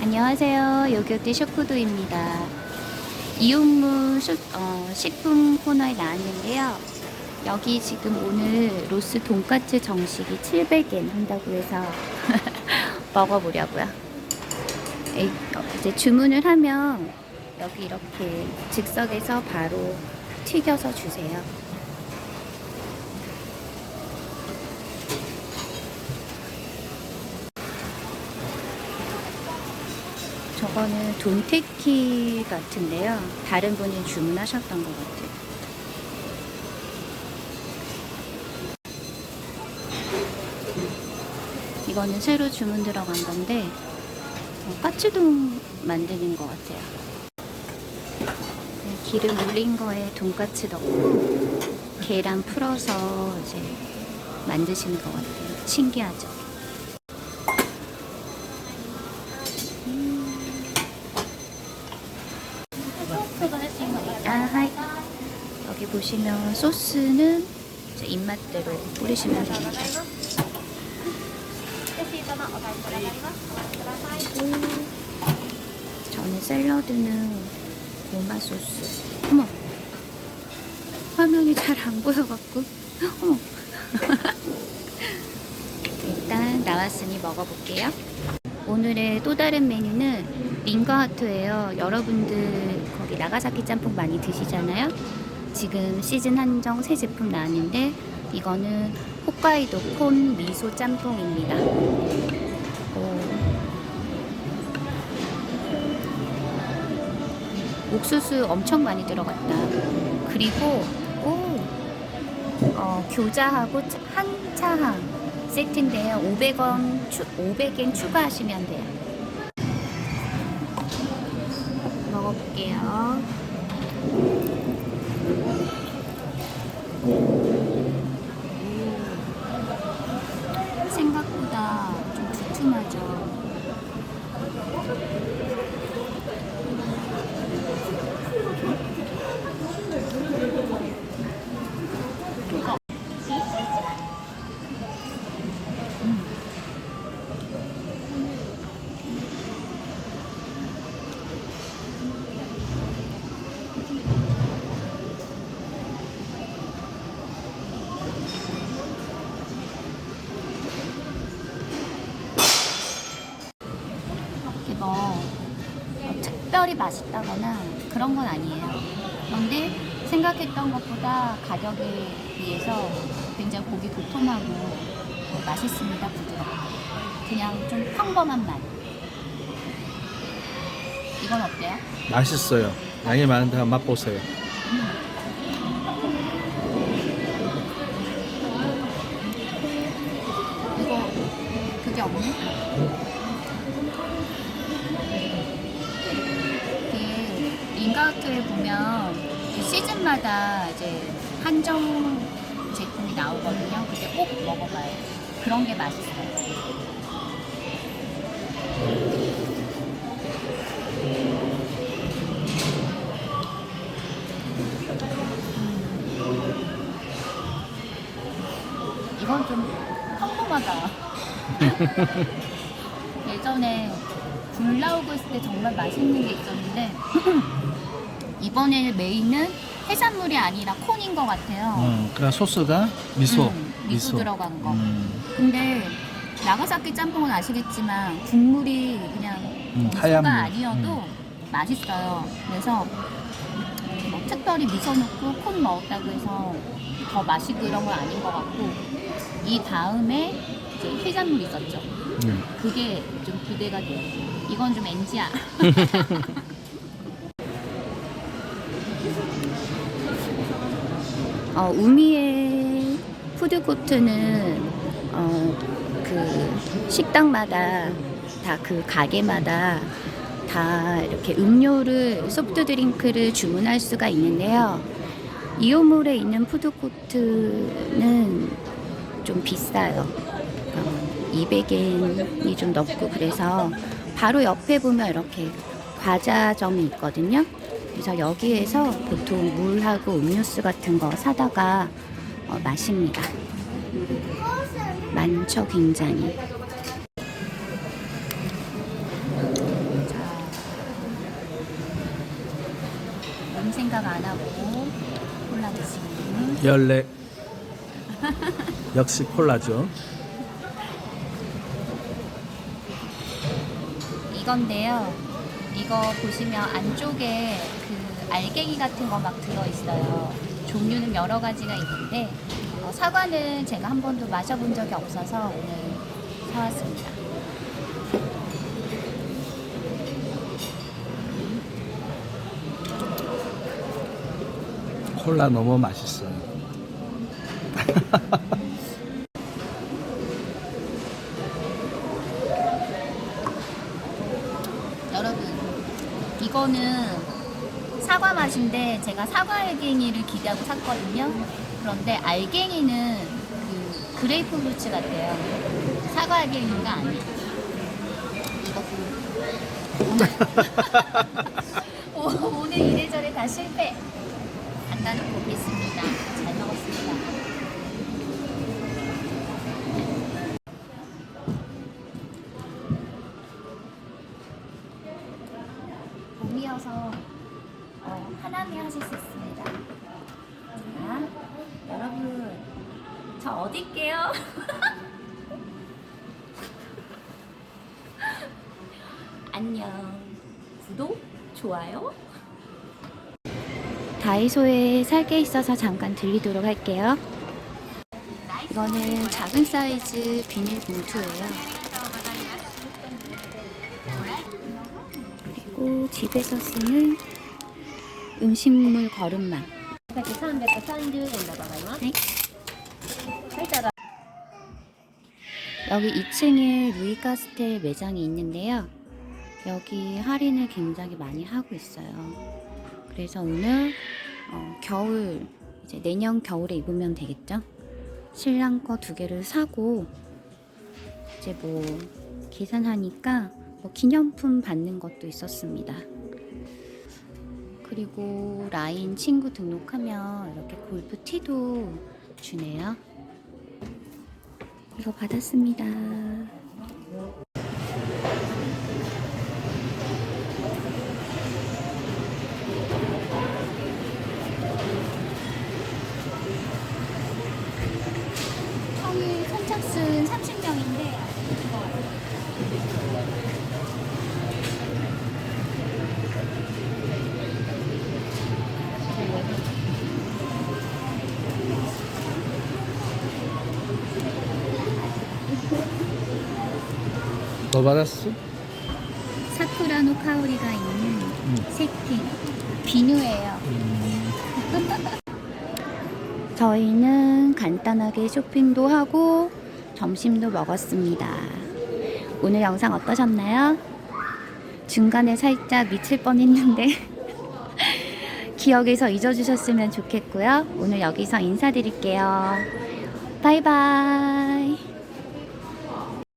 안녕하세요. 요교띠 쇼푸드입니다. 이용무 쇼- 어, 식품 코너에 나왔는데요. 여기 지금 오늘 로스 돈까스 정식이 700엔 한다고 해서 먹어보려고요. 에, 어, 이제 주문을 하면 여기 이렇게 즉석에서 바로 튀겨서 주세요. 저거는 돈테키 같은데요. 다른 분이 주문하셨던 것 같아요. 이거는 새로 주문 들어간 건데 어, 까치동 만드는 것 같아요. 네, 기름 올린 거에 돈까스 넣고 계란 풀어서 이제 만드시는 것 같아요. 신기하죠? 보시면 소스는 입맛대로 뿌리시면 됩니다. 저는 샐러드는 고마 소스. 어머. 화면이 잘 안 보여갖고. 어머. 일단 나왔으니 먹어볼게요. 오늘의 또 다른 메뉴는 링거하트예요. 여러분들 거기 나가사키 짬뽕 많이 드시잖아요. 지금 시즌 한정 새 제품 나왔는데 이거는 홋카이도 콘 미소 짬뽕입니다. 오. 옥수수 엄청 많이 들어갔다. 그리고 오, 어, 교자하고 차- 한차항 세트인데요. 500원, 추, 500엔 추가하시면 돼요. 먹어볼게요. 오, 뭐 특별히 맛있다거나 그런 건 아니에요. 그런데 생각했던 것보다 가격에 비해서 굉장히 고기 도톰하고 뭐 맛있습니다. 부드럽고. 그냥 좀 평범한 맛. 이건 어때요? 맛있어요. 양이 많은데 한번 맛보세요. 이거 그게 없네? 인가우트에 보면 이 시즌마다 이제 한정 제품이 나오거든요. 그때 꼭 먹어봐요. 그런 게 맛있어요. 이건 좀 평범하다. 예전에 불 나오고 있을 때 정말 맛있는 게 있었는데 이번에 메인은 해산물이 아니라 콘인 것 같아요. 음, 그냥 소스가 미소. 음, 미소 들어간 거. 음, 근데 나가사키 짬뽕은 아시겠지만 국물이 그냥 음, 미소가 하얀 물. 아니어도 맛있어요. 그래서 뭐 특별히 미소 넣고 콘 넣었다고 해서 더 맛있고 이런 건 아닌 것 같고 이 다음에 이제 해산물 있었죠. 음. 그게 좀 기대가 돼요. 이건 좀 NG야. 어, 우미의 푸드코트는 어, 그 식당마다 다 그 가게마다 다 이렇게 음료를 소프트 드링크를 주문할 수가 있는데요. 이오몰에 있는 푸드코트는 좀 비싸요. 어, 200엔이 좀 넘고 그래서 바로 옆에 보면 이렇게 과자점이 있거든요. 그래서 여기에서 보통 물하고 음료수 같은 거 사다가 어, 마십니다. 많죠, 굉장히. 몸 음 생각 안 하고 콜라 드시는 분. 열네. 역시 콜라죠. 이건데요. 이거 보시면 안쪽에 그 알갱이 같은 거 막 들어있어요. 종류는 여러 가지가 있는데 어, 사과는 제가 한 번도 마셔본 적이 없어서 오늘 사왔습니다. 콜라 너무 맛있어요. 여러분, 이거는 사과 맛인데 제가 사과 알갱이를 기대하고 샀거든요. 그런데 알갱이는 그 그레이프 프루츠 같아요. 사과 알갱이가 아니에요. 이거 오- 오늘 이래저래 다 실패. 간단히 보겠습니다. 잘 먹었습니다. 저 어디 게요? 안녕. 구독, 좋아요. 다이소에 살 게 있어서 잠깐 들리도록 할게요. 이거는 작은 사이즈 비닐봉투예요. 그리고 집에서 쓰는 음식물 거름망. 네. 여기 2층에 루이카스텔 매장이 있는데요. 여기 할인을 굉장히 많이 하고 있어요. 그래서 오늘 어, 겨울 이제 내년 겨울에 입으면 되겠죠? 신랑 거 두 개를 사고 이제 뭐 계산하니까 뭐 기념품 받는 것도 있었습니다. 그리고 라인 친구 등록하면 이렇게 골프 티도 주네요. 받았습니다. 평일 선착순 30명인데 뭐 받았어? 사쿠라노 카오리가 있는 색핀 비누예요. 저희는 간단하게 쇼핑도 하고 점심도 먹었습니다. 오늘 영상 어떠셨나요? 중간에 살짝 미칠 뻔했는데 기억에서 잊어주셨으면 좋겠고요. 오늘 여기서 인사드릴게요. 바이바이.